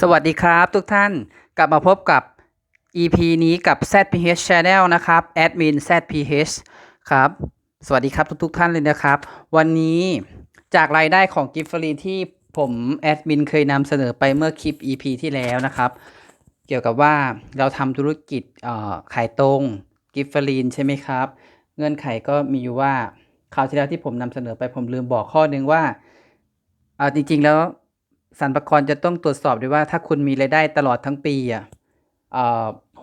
สวัสดีครับทุกท่านกลับมาพบกับ EP นี้กับ ZPH Channel นะครับแอดมิน ZPH ครับสวัสดีครับทุกๆท่านเลยนะครับ วันนี้จากรายได้ของกิฟฟรีที่ผมแอดมินเคยนำเสนอไปเมื่อคลิป EP ที่แล้วนะครับ เกี่ยวกับว่าเราทำธุรกิจขายตรงกิฟฟรีนใช่ไหมครับ เงื่อนไขก็มีอยู่ว่าคราวที่แล้วที่ผมนำเสนอไปผมลืมบอกข้อหนึ่งว่าจริงๆแล้ว สรรพากรจะต้องตรวจสอบด้วยว่าถ้าคุณมีรายได้ตลอดทั้งปีอะ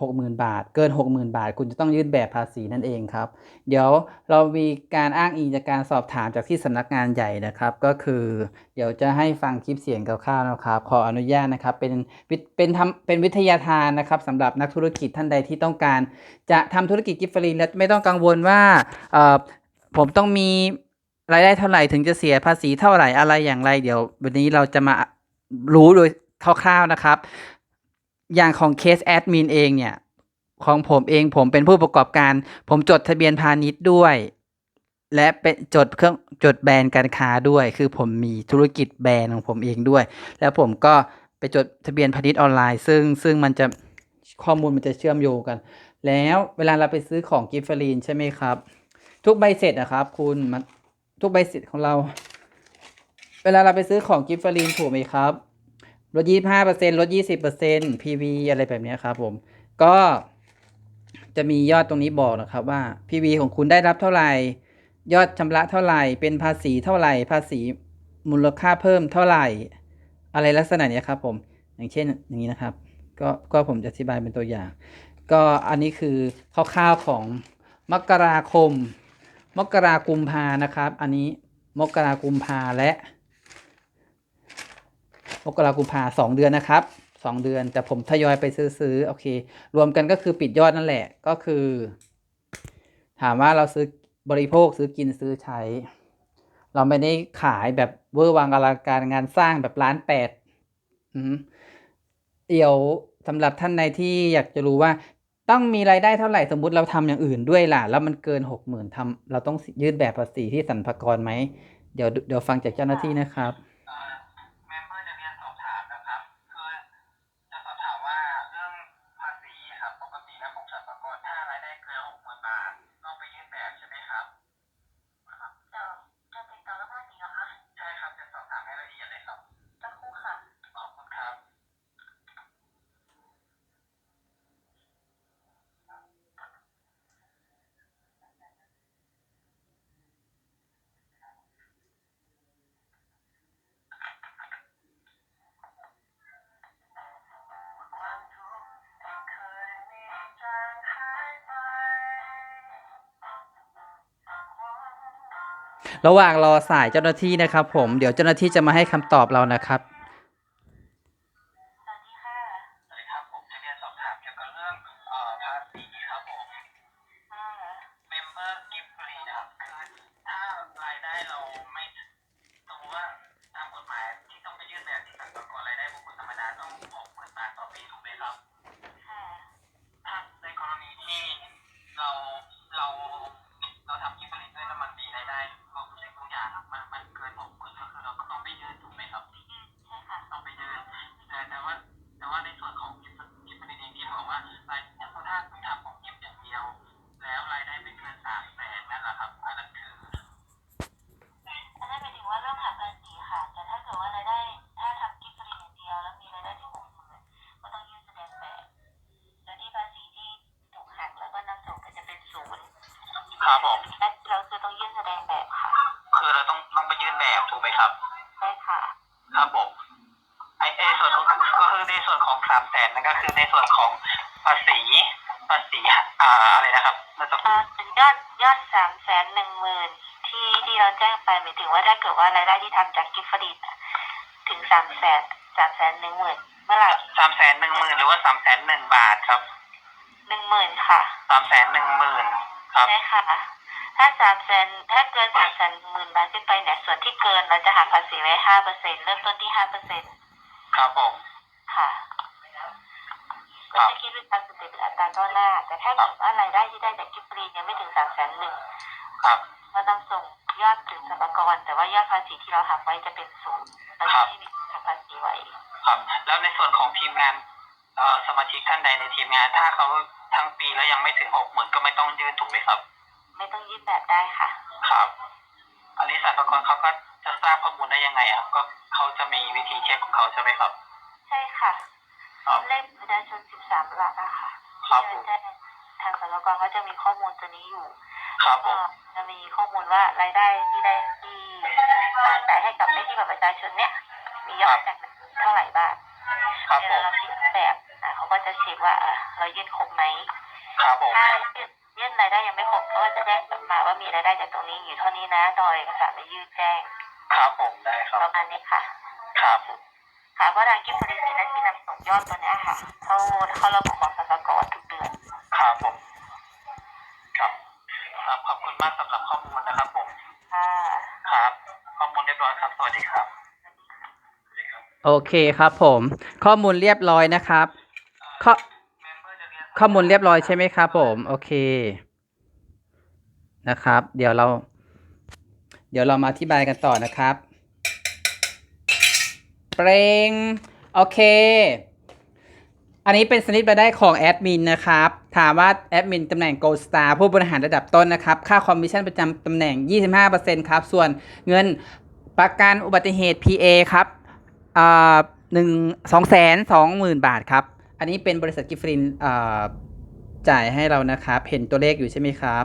หกหมื่นบาท เกินหกหมื่นบาท คุณจะต้องยื่นแบบภาษีนั่นเองครับ เดี๋ยวเรามีการอ้างอิงจากการสอบถามจากที่สำนักงานใหญ่นะครับ ก็คือ เดี๋ยวจะให้ฟังคลิปเสียงคร่าวๆนะครับ ขออนุญาตนะครับ เป็นวิเป็นทำเป็นวิทยาทานนะครับสำหรับนักธุรกิจท่านใดที่ต้องการ จะทำธุรกิจกิฟต์ฟรีและไม่ต้องกังวลว่าผมต้องมีรายได้เท่าไหร่ถึงจะเสียภาษีเท่าไหร่อะไรอย่างไร เดี๋ยว วันนี้เราจะมา รู้โดยคร่าวๆนะครับ อย่างของเคสแอดมินเองเนี่ย ของผมเองผมเป็นผู้ประกอบการ ผมจดทะเบียนพาณิชย์ด้วย และเป็นจดเครื่องจดแบรนด์การค้าด้วย คือผมมีธุรกิจแบรนด์ของผมเองด้วย แล้วผมก็ไปจดทะเบียนพาณิชย์ออนไลน์ ซึ่งซึ่งมันจะข้อมูลมันจะเชื่อมโยงกัน แล้วเวลาเราไปซื้อของกิฟต์ฟรีนใช่ไหมครับ ทุกใบเสร็จนะครับ คุณมันทุกใบเสร็จของเรา เวลาเราไปซื้อของกิฟต์ฟรีนถูกไหมครับลดยี่ห้าเปอร์เซ็นลดยี่สิบเปอร์เซ็นต์ PV อะไรแบบนี้ครับผม ก็จะมียอดตรงนี้บอกนะครับว่า PV ของคุณได้รับเท่าไหร่ ยอดชำระเท่าไหร่ เป็นภาษีเท่าไหร่ ภาษีมูลค่าเพิ่มเท่าไหร่ อะไรลักษณะนี้ครับผม อย่างเช่นอย่างนี้นะครับ ก็ก็ผมจะอธิบายเป็นตัวอย่าง ก็อันนี้คือคร่าวๆของมกราคม มกรากุมภานะครับ อันนี้มกรากุมภาและ มกรากุมภาสองเดือนนะครับสองเดือน แต่ผมทยอยไปซื้อๆโอเค รวมกันก็คือปิดยอดนั่นแหละ ก็คือ ถามว่าเราซื้อบริโภคซื้อกินซื้อใช้ เราไม่ได้ขายแบบเวอร์วังอลังการงานสร้างแบบล้านแปดเดี๋ยวสำหรับท่านใดที่อยากจะรู้ว่าต้องมีรายได้เท่าไหร่สมมุติเราทำอย่างอื่นด้วยล่ะ แล้วมันเกินหกหมื่นทำเราต้องยื่นแบบภาษีที่สรรพากรไหม เดี๋ยวเดี๋ยวฟังจากเจ้าหน้าที่นะครับ ระหว่างรอสายเจ้าหน้าที่นะครับผมเดี๋ยวเจ้าหน้าที่จะมาให้คำตอบเรานะครับ คือในส่วนของภาษีภาษีอ่าอะไรนะครับเมื่อสักคอ่ารู่เป็นยอดยอดสามแสนหนึ่งหมื่นที่ที่เราแจ้งไปหมายถึงว่าถ้าเกิดว่ารายได้ที่ทำจากกิฟต์ฟรีน่ะถึงสามแสนสามแสนหนึ่งหมื่นเมื่อไหร่สามแสนหนึ่งหมื่นหรือว่าสามแสนหนึ่งบาทครับหนึ่งหมื่นค่ะสามแสนหนึ่งหมื่นครับใช่ค่ะ ถ้าสามแสนถ้าเกินสามแสนหมื่นบาทขึ้นไปเนี่ยส่วนที่เกินเราจะหักภาษีไว้ห้าเปอร์เซ็นเริ่มต้นที่ห้าเปอร์เซ็นครับผมค่ะครั ก็บจะคิดเป็นตามสเต็ปหรืออัตราก้าวหน้าแต่ถ้าเกิดว่ารายได้ที่ได้จากกิฟต์ฟรียังไม่ถึงสามแสนหนึ่งครับเราต้องส่งยอดถึงสรรพากรแต่ว่ายอดภาษีที่เราหักไว้จะเป็นศูนย์เราจะไม่มีหักภาษีไว้ครับ แล้วในส่วนของทีมงานเอ่อสมาชิกท่านใดในทีมงาน ถ้าเขาทั้งปีแล้วยังไม่ถึงหกหมื่นก็ไม่ต้องยื่นถูกไหมครับ ไม่ต้องยื่นแบบได้ค่ะ ครับ อันนี้สรรพากรเขาก็จะทราบข้อมูลได้ยังไงอะก็เขาจะมีวิธีเช็คของเขาใช่ไหมครับ ใช่ค่ะ ครับ เลขประชาชน 13 หลักอะค่ะครับที่ผมแจ้งทางสรรพากรก็จะมีข้อมูลตัวนี้อยู่ครับผก็มจะมีข้อมูลว่ารายได้ที่ได้ที่จ่ายให้กับเลขที่บัตรประชาชนเนี่ยมียอดจากเท่าไหร่บ้างครับเวผลามเราคิดแบบอะเขาก็จะเช็คว่าเออเรายื่นครบไหม ครับผมถ้ายื่นยื่นรายได้ยังไม่ครบเขาก็จะแจ้งกลับมาว่ามีรายได้จากตรงนี้อยู่เท่านี้นะตอนเอกสารไปยื่นแจ้งครับผมได้ครับประมาณนี้ค่ะ ครับ ค่ะเพราะทางกิฟต์ฟรีมีหน้าที่นำส่งยอดตัวเนี้ยค่ะเข้าเข้าระบบของสรรพากรทุกเดือน ครับผม ครับ ครับ ขอบคุณมากสำหรับข้อมูลนะครับผม ค่ะครับ ข้อมูลเรียบร้อยครับ สวัสดีครับ สวัสดีครับโอเคครับผม ข้อมูลเรียบร้อยนะครับข้อเมมเบอร์จะเรียนข้อมูลเรียบร้อยใช่ไหมครับผมโอเคนะครับ เดี๋ยวเรา เดี๋ยวเรามาอธิบายกันต่อนะครับ เปรงโอเค อันนี้เป็นสลิปรายได้ของแอดมินนะครับ ถามว่าแอดมินตำแหน่ง Gold Star ผู้บริหารระดับต้นนะครับ ค่าคอมมิชชั่นประจำตำแหน่ง 25%ครับ ส่วนเงินประกันอุบัติเหตุ PA ครับหนึ่งสองแสนสองหมื่นบาทครับ อันนี้เป็นบริษัทกิฟฟรินจ่ายให้เรานะครับ เห็นตัวเลขอยู่ใช่ไหมครับ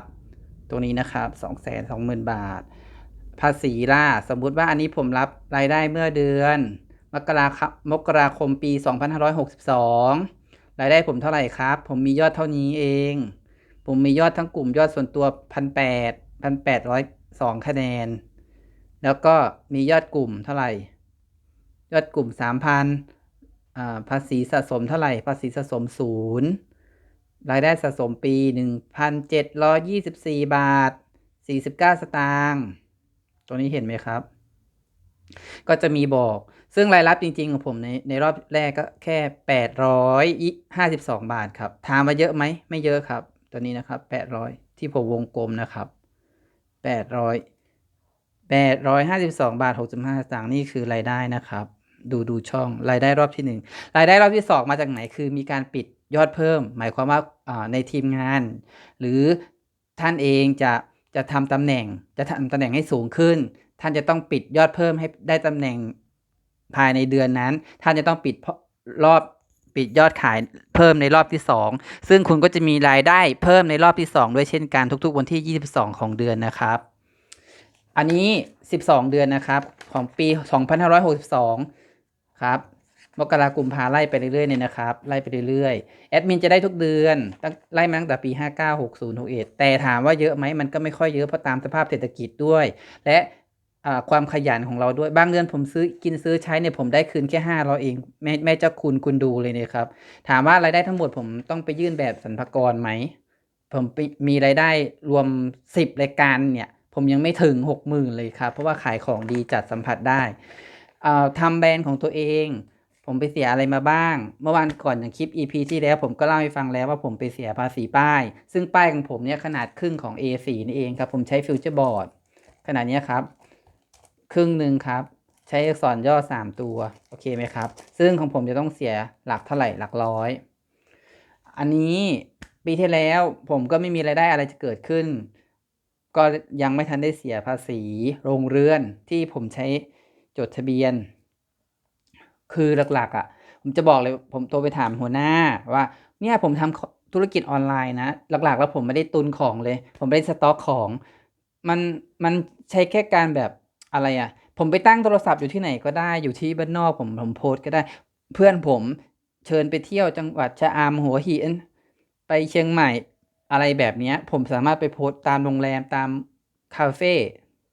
ตรงนี้นะครับสองแสนสองหมื่นบาท ภาษีล่ะ สมมุติว่าอันนี้ผมรับรายได้เมื่อเดือน มกราคมกราคมปี 2562 รายได้ผมเท่าไหร่ครับ ผมมียอดเท่านี้เอง ผมมียอดทั้งกลุ่มยอดส่วนตัวพันแปดพันแปดร้อยสองคะแนน แล้วก็มียอดกลุ่มเท่าไหร่ ยอดกลุ่มสามพันอ่าภาษีสะสมเท่าไหร่ ภาษีสะสมศูนย์รายได้สะสมปีหนึ่งพันเจ็ดร้อยยี่สิบสี่บาทสี่สิบเก้าสตางค์ ตัวนี้เห็นไหมครับ ก็จะมีบอก ซึ่งรายรับจริงๆของผมในในรอบแรกก็แค่แปดร้อยห้าสิบสองบาทครับ ถามมาเยอะไหม ไม่เยอะครับ ตัวนี้นะครับแปดร้อยที่ผมวงกลมนะครับแปดร้อยแปดร้อยห้าสิบสองบาทหกสิบห้าสตางค์นี่คือรายได้นะครับ ดูดูช่องรายได้รอบที่หนึ่งรายได้รอบที่สองมาจากไหนคือมีการปิดยอดเพิ่ม หมายความว่าในทีมงาน หรือท่านเองจะจะทำตำแหน่งจะทำตำแหน่งให้สูงขึ้น ท่านจะต้องปิดยอดเพิ่มให้ได้ตำแหน่ง ภายในเดือนนั้น ท่านจะต้องปิดรอบปิดยอดขายเพิ่มในรอบที่สองซึ่งคุณก็จะมีรายได้เพิ่มในรอบที่สองด้วยเช่นกันทุกๆ วันที่ 22 ของเดือนนะครับ อันนี้ 12 เดือนนะครับของปี 2562 ครับมกรากุมภาไล่ไปเรื่อยๆเนี่ยนะครับไล่ไปเรื่อยๆแอดมินจะได้ทุกเดือนตั้งไล่มาตั้งแต่ปี 59 60 61 แต่ถามว่าเยอะไหมมันก็ไม่ค่อยเยอะเพราะตามสภาพเศรษฐกิจด้วย และ ความขยันของเราด้วยบางเดือนผมซื้อกินซื้อใช้เนี่ยผมได้คืนแค่5 0 0เองแม่แม่เจ้าคุณคุณดูเลยเนี่ยครับ ถามว่ารายได้ทั้งหมดผมต้องไปยื่นแบบสรรพากรไหมผมมีรายได้รวม10รายการเนี่ยผมยังไม่ถึง60,000เลยครับ เพราะว่าขายของดีจัดสัมผัสได้อ่าทำแบรนด์ของตัวเอง ผมไปเสียอะไรมาบ้าง เมื่อวานก่อนอย่างคลิป EP ที่แล้วผมก็เล่าให้ฟังแล้วว่าผมไปเสียภาษีป้าย ซึ่งป้ายของผมเนี่ยขนาดครึ่งของ A4 นี่เองครับ ผมใช้ฟิวเจอร์บอร์ดขนาดนี้ครับ ครึ่งหนึ่งครับ ใช้อักษรย่อ 3 ตัว โอเคไหมครับ ซึ่งของผมจะต้องเสียหลักเท่าไหร่หลักร้อย อันนี้ปีที่แล้วผมก็ไม่มีรายได้อะไรจะเกิดขึ้น ก็ยังไม่ทันได้เสียภาษีโรงเรือนที่ผมใช้จดทะเบียน คือหลักๆอะ ผมจะบอกเลยผมโทรไปถามหัวหน้าว่าเนี่ยผมทำธุรกิจออนไลน์นะ หลักๆ แล้วผมไม่ได้ตุนของเลย ผมไม่ได้สต็อกของ มันมันใช้แค่การแบบ อะไรอะ ผมไปตั้งโทรศัพท์อยู่ที่ไหนก็ได้อยู่ที่บ้านนอกผมผมโพสก็ได้ เพื่อนผมเชิญไปเที่ยวจังหวัดชะอำหัวหินไปเชียงใหม่อะไรแบบนี้ผมสามารถไปโพสต์ตามโรงแรมตามคาเฟ่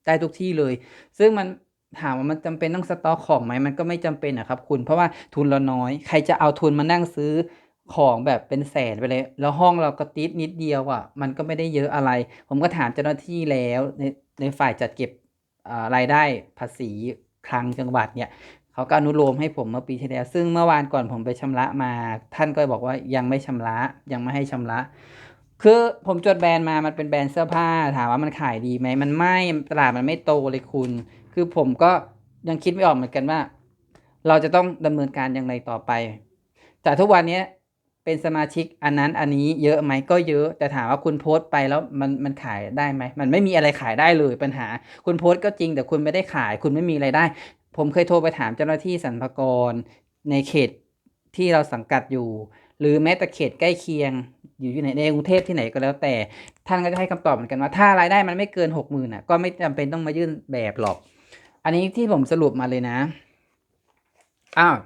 ได้ทุกที่เลย ซึ่งมันถามว่ามันจำเป็นต้องสต็อกของไหมมันก็ไม่จำเป็นนะครับคุณเพราะว่าทุนเราน้อย ใครจะเอาทุนมานั่งซื้อของแบบเป็นแสนไปเลย แล้วห้องเราก็ติดนิดเดียวอะ มันก็ไม่ได้เยอะอะไร ผมก็ถามเจ้าหน้าที่แล้วในในฝ่ายจัดเก็บ รายได้ภาษีคลังจังหวัดเนี่ยเขาก็อนุโลมให้ผมเมื่อปีที่แล้ว ซึ่งเมื่อวานก่อนผมไปชำระมา ท่านก็บอกว่ายังไม่ชำระยังไม่ให้ชำระ คือผมจดแบรนด์มามันเป็นแบรนด์เสื้อผ้า ถามว่ามันขายดีไหมมันไม่ตลาดมันไม่โตเลยคุณ คือผมก็ยังคิดไม่ออกเหมือนกันว่า เราจะต้องดำเนินการอย่างไรต่อไป แต่ทุกวันนี้ เป็นสมาชิกอันนั้นอันนี้เยอะไหมก็เยอะแต่ถามว่าคุณโพสต์ไปแล้วมันมันขายได้ไหมมันไม่มีอะไรขายได้เลยปัญหา คุณโพสต์ก็จริงแต่คุณไม่ได้ขาย คุณไม่มีไรายได้ ผมเคยโทรไปถามเจ้าหน้าที่สรรพากรในเขตที่เราสังกัดอยู่ หรือแม้แต่เขตใกล้เคียง อยู่ที่ไหนในกรุงเทพที่ไหนก็แล้วแต่ ท่านก็จะให้คำตอบเหมือนกันว่า ถ้ารายได้มันไม่เกินหกหมื่นอะก็ไม่จำเป็นต้องมายื่นแบบหรอก อันนี้ที่ผมสรุปมาเลยนะอ้าว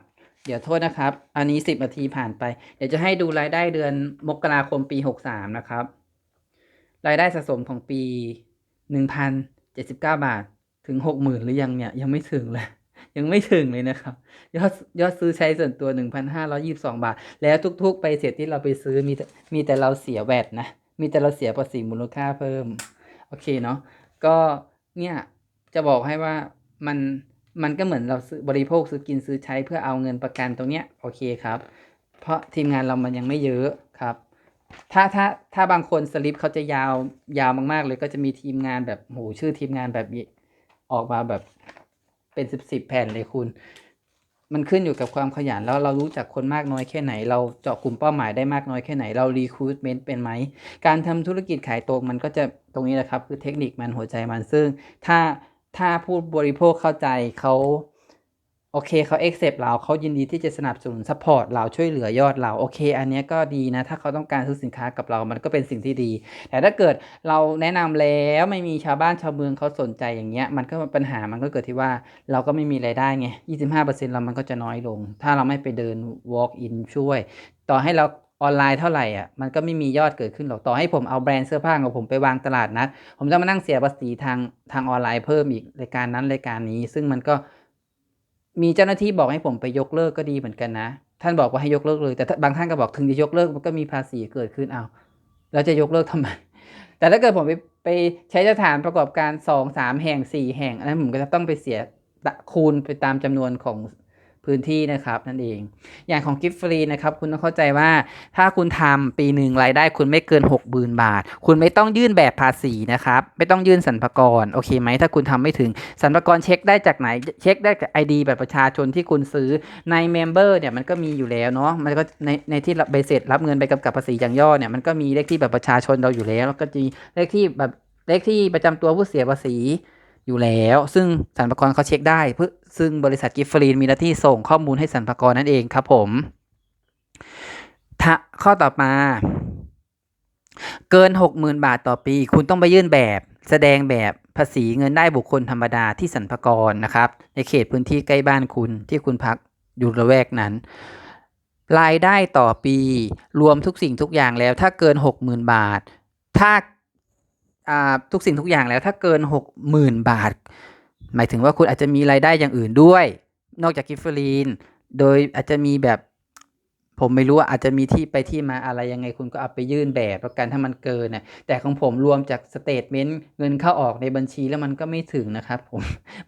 เดี๋ยวโทษนะครับ อันนี้สิบนาทีผ่านไป เดี๋ยวจะให้ดูรายได้เดือนมกราคมปีหกสามนะครับ รายได้สะสมของปีหนึ่งพันเจ็ดสิบเก้าบาทถึงหกหมื่นหรือยังเนี่ย ยังไม่ถึงเลยยังไม่ถึงเลยนะครับ ยอดยอดซื้อใช้ส่วนตัวหนึ่งพันห้าร้อยี่บสองบาท แล้วทุก ๆ ไปเสร็จที่เราไปซื้อมีมีแต่เราเสียแวดนะ มีแต่เราเสียภาษีมูลค่าเพิ่ม โอเคเนาะก็เนี่ยจะบอกให้ว่ามัน มันก็เหมือนเราซื้อบริโภคซื้อกินซื้อใช้เพื่อเอาเงินประกันตรงเนี้ยโอเคครับ เพราะทีมงานเรามันยังไม่เยอะครับ ถ้าถ้าถ้าบางคนสลิปเขาจะยาวยาวมาก ๆ เลยก็จะมีทีมงานแบบโหชื่อทีมงานแบบออกมาแบบเป็นสิบสิบแผ่นเลยคุณ มันขึ้นอยู่กับความขยันแล้วเรารู้จักคนมากน้อยแค่ไหน เราเจาะกลุ่มเป้าหมายได้มากน้อยแค่ไหนเรารีคูดเมนต์เป็นไหมการทำธุรกิจขายตรงมันก็จะตรงนี้แหละครับ คือเทคนิคมันหัวใจมันซึ่ง ถ้า ถ้าผู้บริโภคเข้าใจเขาโอเคเขา accept เราเขายินดีที่จะสนับสนุน support เราช่วยเหลือยอดเราโอเค อันนี้ก็ดีนะ ถ้าเขาต้องการซื้อสินค้ากับเรามันก็เป็นสิ่งที่ดี แต่ถ้าเกิดเราแนะนำแล้วไม่มีชาวบ้านชาวเมืองเขาสนใจอย่างเงี้ย มันก็ปัญหามันก็เกิดที่ว่าเราก็ไม่มีรายได้ไง 25%เรามันก็จะน้อยลง ถ้าเราไม่ไปเดิน walk in ช่วย ต่อให้เรา ออนไลน์เท่าไหร่อะมันก็ไม่มียอดเกิดขึ้นหรอกต่อให้ผมเอาแบรนด์เสื้อผ้าของผมไปวางตลาดนัดผมจะมานั่งเสียภาษีทางทางออนไลน์เพิ่มอีกรายการนั้นรายการนี้ ซึ่งมันก็มีเจ้าหน้าที่บอกให้ผมไปยกเลิกก็ดีเหมือนกันนะ ท่านบอกว่าให้ยกเลิกเลยแต่บางท่านก็บอกถึงจะยกเลิกมันก็มีภาษีเกิดขึ้นเอาแล้วจะยกเลิกทำไม แต่ถ้าเกิดผมไปไปใช้สถานประกอบการสองสามแห่งสี่แห่งอันนั้นผมก็จะต้องไปเสียคูณไปตามจำนวนของ พื้นที่นะครับนั่นเอง อย่างของกิฟต์ฟรีนะครับคุณต้องเข้าใจว่าถ้าคุณทำปีหนึ่งรายได้คุณไม่เกิน 6 0 0 0 0 บาท คุณไม่ต้องยื่นแบบภาษีนะครับไม่ต้องยื่นสรรพากรโอเคไหมถ้าคุณทำไม่ถึงสรรพากรเช็คได้จากไหนเช็คได้จาก ID แบบประชาชนที่คุณซื้อในเมมเบอร์เนี่ยมันก็มีอยู่แล้วเนาะมันก็ในในที่ใบเสร็จรับเงินใบกำกับภาษีอย่างย่อเนี่ยมันก็มีเลขที่แบบประชาชนเราอยู่แล้วแล้วก็จะมีเลขที่แบบเลขที่ประจำตัวผู้เสียภาษี อยู่แล้ว ซึ่งสรรพากรเขาเช็คได้เพื่อซึ่งบริษัทกิฟฟรีนมีหน้าที่ส่งข้อมูลให้สรรพากรนั่นเองครับผมถ้าข้อต่อมา เกิน 60,000 บาทต่อปี คุณต้องไปยื่นแบบแสดงแบบภาษีเงินได้บุคคลธรรมดาที่สรรพากรนะครับ ในเขตพื้นที่ใกล้บ้านคุณที่คุณพักอยู่ระแวกนั้น รายได้ต่อปีรวมทุกสิ่งทุกอย่างแล้ว ถ้าเกิน 60,000 บาท ถ้า ทุกสิ่งทุกอย่างแล้วถ้าเกิน 60,000 บาท หมายถึงว่าคุณอาจจะมีรายได้อย่างอื่นด้วย นอกจากกิฟเฟอรีน โดยอาจจะมีแบบผมไม่รู้ว่าอาจจะมีที่ไปที่มาอะไรยังไงคุณก็เอาไปยื่นแบบประกันถ้ามันเกินน่ะแต่ของผมรวมจากสเตทเมนต์เงินเข้าออกในบัญชีแล้วมันก็ไม่ถึงนะครับผม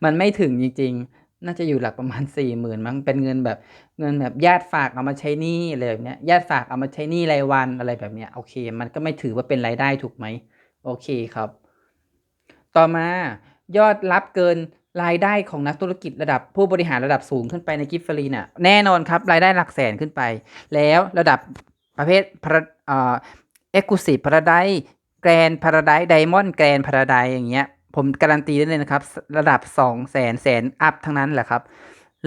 มันไม่ถึงจริง ๆ น่าจะอยู่หลักประมาณสี่หมื่นมั้งเป็นเงินแบบเงินแบบญาติฝากเอามาใช้หนี้อะไรแบบเนี้ยญาติฝากเอามาใช้หนี้รายวันอะไรแบบเนี้ยโอเค มันก็ไม่ถือว่าเป็นรายได้ถูกไหม โอเคครับ ต่อมายอดรับเกินรายได้ของนักธุรกิจระดับผู้บริหารระดับสูงขึ้นไปในกิฟฟรีน่ะแน่นอนครับ รายได้หลักแสนขึ้นไป แล้วระดับประเภทพระเอ็กซ์คลูซีฟพาราไดแกรนพาราไดไดมอนด์แกรนพาราไดอย่างเงี้ย ผมการันตีได้เลยนะครับ ระดับ2 0 0แสนแสนอัพทั้งนั้นแหละครับ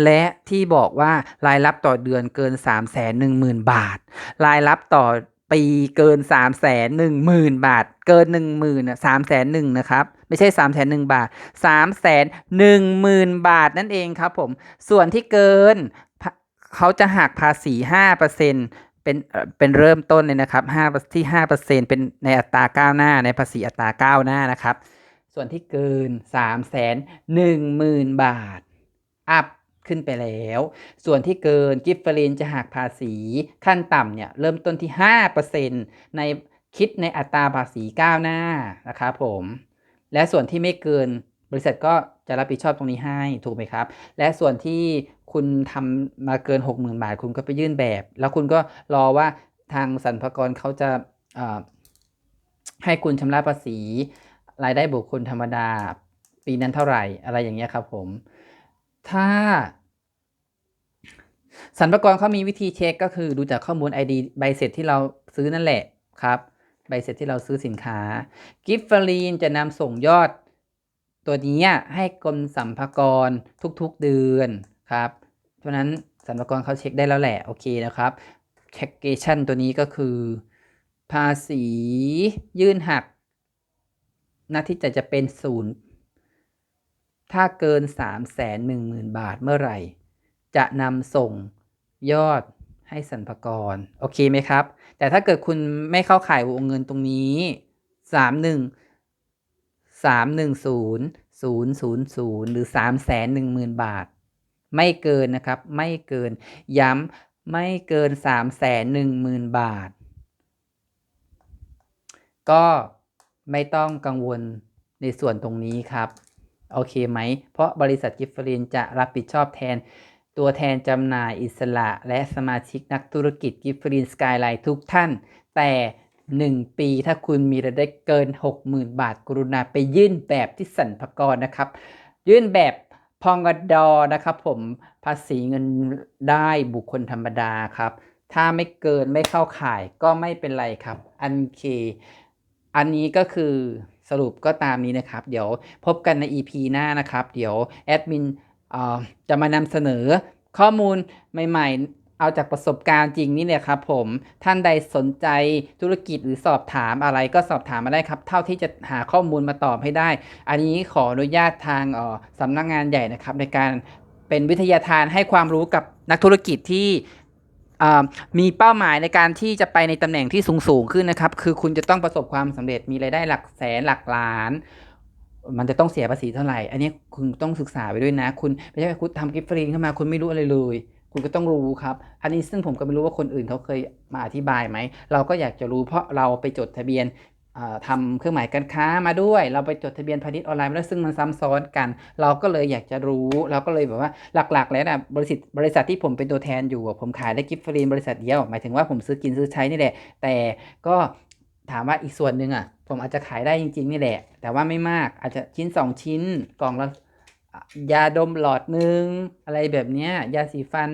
และที่บอกว่ารายรับต่อเดือนเกิน 3 1 0 0 0 0 บาท รายรับต่อ ปีเกิน3 1 0 0 0 0บาท เกิน1 0,000อะ3 1 0 0 0นหนึ่งนะครับ ไม่ใช่3 1 0 0 0บาท3 1 0 0 0บาทนั่นเองครับผม ส่วนที่เกินเขาจะหักภาษี5%เป็นเอ่อเป็นเริ่มต้นเลยนะครับ5ที่ 5%เป็นในอัตราก้าวหน้าในภาษีอัตราก้าวหน้านะครับ ส่วนที่เกิน3 1 0 0 0 0บาทอัพ ขึ้นไปแล้ว ส่วนที่เกินกิฟเฟอรีนจะหักภาษีขั้นต่ำเนี่ยเริ่มต้นที่ 5%ในคิดในอัตราภาษีก้าวหน้านะครับผม และส่วนที่ไม่เกินบริษัทก็จะรับผิดชอบตรงนี้ให้ถูกไหมครับ และส่วนที่คุณทำมาเกิน 60,000 บาท คุณก็ไปยื่นแบบ แล้วคุณก็รอว่าทางสรรพากรเขาจะให้คุณชำระภาษีรายได้บุคคลธรรมดา ปีนั้นเท่าไหร่อะไรอย่างเงี้ยครับผม ถ้าสรรพากรเขามีวิธีเช็คก็คือดูจากข้อมูล ID ใบเสร็จที่เราซื้อนั่นแหละครับ ใบเสร็จที่เราซื้อสินค้า กิฟฟรีนจะนำส่งยอด ตัวนี้ให้กรมสรรพากรทุกๆเดือนครับเพราะนั้นสรรพากรเขาเช็คได้แล้วแหละโอเคนะครับ c a l c u l a t i o n ตัวนี้ก็คือ ภาษียื่นหักหน้าที่จะจะเป็นศูนย์ ถ้าเกิน 3 1 0 0 0 0 บาทเมื่อไหร่ จะนำส่งยอดให้สรรพากร โอเคไหมครับ แต่ถ้าเกิดคุณไม่เข้าข่ายวงเงินตรงนี้ 31 310 000 หรือ 3 1 0 0 0 0 บาท ไม่เกินนะครับ ไม่เกิน ย้ำไม่เกิน 3 1 0 0 0 0 บาท ก็ไม่ต้องกังวลในส่วนตรงนี้ครับ โอเคไหม เพราะบริษัทกิฟฟรีนจะรับผิดชอบแทน ตัวแทนจำหน่ายอิสระ และสมาชิกนักธุรกิจกิฟฟรีนสกายไลน์ทุกท่าน แต่ 1 ปีถ้าคุณมีรายได้เกิน 60,000 บาทกรุณาไปยื่นแบบที่สรรพากรนะครับ ยื่นแบบพองกดอนะครับผมภาษีเงินได้บุคคลธรรมดาครับ ถ้าไม่เกินไม่เข้าข่ายก็ไม่เป็นไรครับ อันเค อันนี้ก็คือ สรุปก็ตามนี้นะครับ เดี๋ยวพบกันใน EP หน้านะครับ เดี๋ยวแอดมินจะมานำเสนอข้อมูลใหม่ ๆ เอาจากประสบการณ์จริงนี่เลยครับผมท่านใดสนใจธุรกิจหรือสอบถามอะไรก็สอบถามมาได้ครับ เท่าที่จะหาข้อมูลมาตอบให้ได้ อันนี้ขออนุญาตทางสำนักงานใหญ่นะครับ ในการเป็นวิทยาทานให้ความรู้กับนักธุรกิจที่ มีเป้าหมายในการที่จะไปในตำแหน่งที่สูงสูงขึ้นนะครับ คือคุณจะต้องประสบความสำเร็จมีรายได้หลักแสนหลักล้าน มันจะต้องเสียภาษีเท่าไหร่ อันนี้คุณต้องศึกษาไปด้วยนะ คุณไม่ใช่คุณทำกิฟต์ฟรีขึ้นมา คุณไม่รู้อะไรเลย คุณก็ต้องรู้ครับ อันนี้ซึ่งผมก็ไม่รู้ว่าคนอื่นเขาเคยมาอธิบายไหม เราก็อยากจะรู้เพราะเราไปจดทะเบียน อ่าทำเครื่องหมายการค้ามาด้วย เราไปจดทะเบียนพาณิชย์ออนไลน์มาแล้วซึ่งมันซ้ำซ้อนกัน เราก็เลยอยากจะรู้ เราก็เลยแบบว่าหลักๆ แล้วนะบริษัทบริษัทที่ผมเป็นตัวแทนอยู่ผมขายได้กิฟต์ฟรีบริษัทเดียวหมายถึงว่าผมซื้อกินซื้อใช้นี่แหละ แต่ก็ถามว่าอีกส่วนหนึ่งอะผมอาจจะขายได้จริงๆนี่แหละ แต่ว่าไม่มากอาจจะชิ้นสองชิ้นกล่องละยาดมหลอดหนึ่งอะไรแบบเนี้ยยาสีฟัน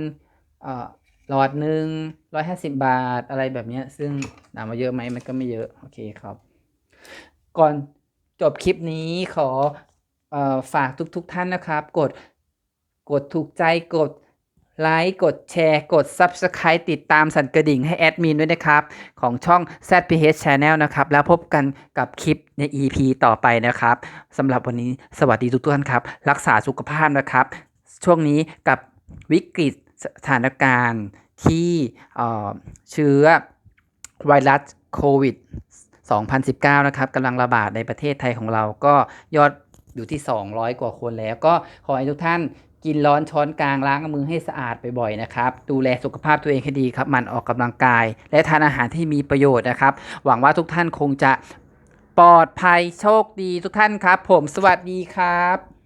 หลอดหนึ่งร้อยห้าสิบบาทอะไรแบบเนี้ยซึ่งถามว่าเยอะไหมมันก็ไม่เยอะ โอเคครับ ก่อนจบคลิปนี้ขออฝากทุกๆทท่านนะครับ กดกดถูกใจกดไลค์กดแชร์กด Subscribe ติดตามสั่นกระดิ่งให้แอดมินด้วยนะครับ ของช่อง ZPH Channel นะครับ แล้วพบกันกับคลิปใน EP ต่อไปนะครับสำหรับวันนี้สวัสดีทุกท่านครับ รักษาสุขภาพนะครับ ช่วงนี้กับวิกฤตสถานการณ์ที่เชื้อไวรัสโควิด 2019 นะครับกำลังระบาดในประเทศไทยของเราก็ยอดอยู่ที่ 200 กว่าคนแล้ว ก็ขอให้ทุกท่านกินร้อนช้อนกลางล้างมือให้สะอาดบ่อยๆนะครับ ดูแลสุขภาพตัวเองให้ดีครับหมันออกกำลังกาย และทานอาหารที่มีประโยชน์นะครับ หวังว่าทุกท่านคงจะปลอดภัยโชคดีทุกท่านครับ ผมสวัสดีครับ